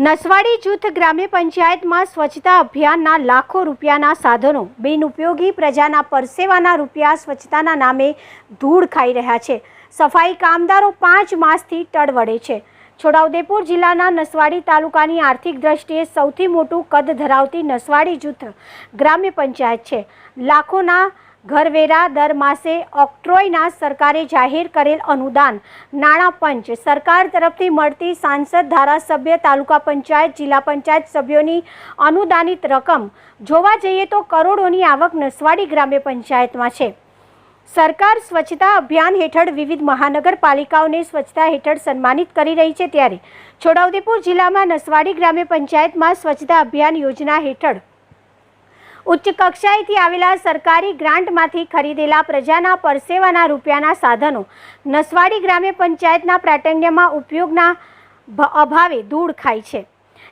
નસવાડી જૂથ ગ્રામ્ય પંચાયતમાં સ્વચ્છતા અભિયાનના લાખો રૂપિયાના સાધનો, બિનઉપયોગી પ્રજાના પરસેવાના રૂપિયા સ્વચ્છતાના નામે ધૂળ ખાઈ રહ્યા છે. સફાઈ કામદારો પાંચ માસથી ટળવડે છે. છોટાઉદેપુર જિલ્લાના નસવાડી તાલુકાની આર્થિક દ્રષ્ટિએ સૌથી મોટું કદ ધરાવતી નસવાડી જૂથ ગ્રામ્ય પંચાયત છે. લાખોના ઘરવેરા દર માસે ઓક્ટ્રોયના સરકારે જાહેર કરેલ અનુદાન નાણાં પંચ સરકાર તરફથી મળતી સાંસદ ધારાસભ્ય, તાલુકા પંચાયત, જિલ્લા પંચાયત સભ્યોની અનુદાનિત રકમ જોવા જઈએ તો કરોડોની આવક નસવાડી ગ્રામ્ય પંચાયતમાં છે. સરકાર સ્વચ્છતા અભિયાન હેઠળ વિવિધ મહાનગરપાલિકાઓને સ્વચ્છતા હેઠળ સન્માનિત કરી રહી છે ત્યારે છોટાઉદેપુર જિલ્લામાં નસવાડી ગ્રામ્ય પંચાયતમાં સ્વચ્છતા અભિયાન યોજના હેઠળ ઉચ્ચ કક્ષાએથી આવેલા સરકારી ગ્રાન્ટમાંથી ખરીદેલા પ્રજાના પરસેવાના રૂપિયાના સાધનો. નસવાડી ગ્રામ્ય પંચાયતના પ્રાટણ્યમાં ઉપયોગના અભાવે ધૂળ ખાય છે.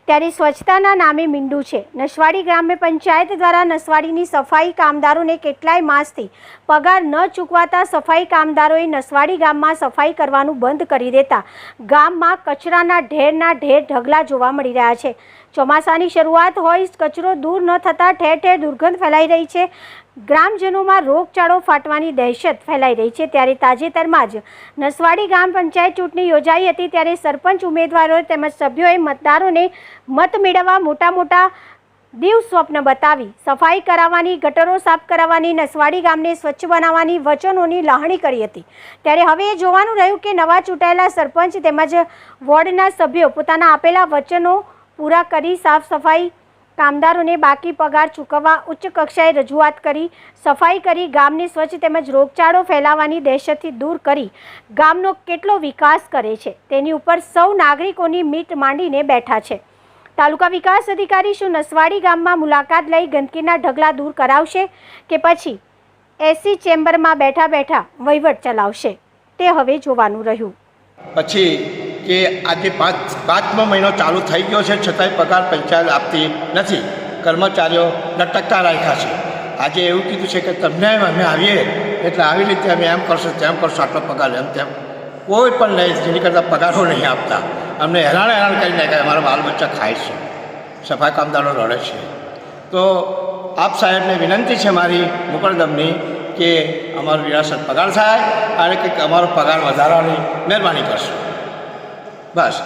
ત્યારે સ્વચ્છતાના નામે મીંડું છે. નસવાડી ગ્રામ્ય પંચાયત દ્વારા નસવાડીની સફાઈ કામદારોને કેટલાય માસથી પગાર ન ચૂકવાતા સફાઈ કામદારોએ નસવાડી ગામમાં સફાઈ કરવાનું બંધ કરી દેતા ગામમાં કચરાના ઢેરના ઢેર ઢગલા જોવા મળી રહ્યા છે. ચોમાસાની શરૂઆત હોય, કચરો દૂર ન થતાં ઠેર ઠેર દુર્ગંધ ફેલાઈ રહી છે. ગ્રામજનોમાં રોગચાળો ફાટવાની દહેશત ફેલાઈ રહી છે ત્યારે તાજેતરમાં જ નસવાડી ગ્રામ પંચાયત ચૂંટણી યોજાઈ હતી ત્યારે સરપંચ, ઉમેદવારો તેમજ સભ્યોએ મતદારોને મત મેળવવા મોટા મોટા દીવ સ્વપ્ન બતાવી, સફાઈ કરાવવાની, ગટરો સાફ કરાવવાની, નસવાડી ગામને સ્વચ્છ બનાવવાની વચનોની લાહણી કરી હતી. ત્યારે હવે એ જોવાનું રહ્યું કે નવા ચૂંટાયેલા સરપંચ તેમજ વોર્ડના સભ્યો પોતાના આપેલા વચનો પૂરા કરી સાફ સફાઈ કામદારોને બાકી પગાર ચૂકવવા ઉચ્ચ કક્ષાએ રજૂઆત કરી, સફાઈ કરી, ગામને સ્વચ્છ તેમજ રોગચાળો ફેલાવાની દહેશતથી દૂર કરી ગામનો કેટલો વિકાસ કરે છે. તેની ઉપર સૌ નાગરિકોની મીટ માંડીને બેઠા છે. તાલુકા વિકાસ અધિકારી શું નસવાડી ગામમાં મુલાકાત લઈ ગંદકીના ઢગલા દૂર કરાવશે કે પછી એસી ચેમ્બરમાં બેઠા બેઠા વહીવટ ચલાવશે. તે હવે જોવાનું રહ્યું. પછી કે આજે પાંચ પાંચમો મહિનો ચાલુ થઈ ગયો છે, છતાંય પગાર પંચાયત આપતી નથી. કર્મચારીઓ લટકતા રાખ્યા છે. આજે એવું કીધું છે કે તમને અમે આવીએ, એટલે આવી રીતે અમે એમ કરશું, તેમ કરશું, આટલો પગાર એમ તેમ. કોઈ પણ નહીં, જેની કરતાં પગારો નહીં આપતા. અમને હેરાન હેરાન કરી નાખ્યા અમારા બાલ બચ્ચા ખાય છે. સફાઈ કામદારો રડે છે. તો આપ સાહેબને વિનંતી છે મારી મુકરદમની કે અમારો વિરાસત પગાર થાય અને કંઈક અમારો પગાર વધારવાની મહેરબાની કરશો. Mas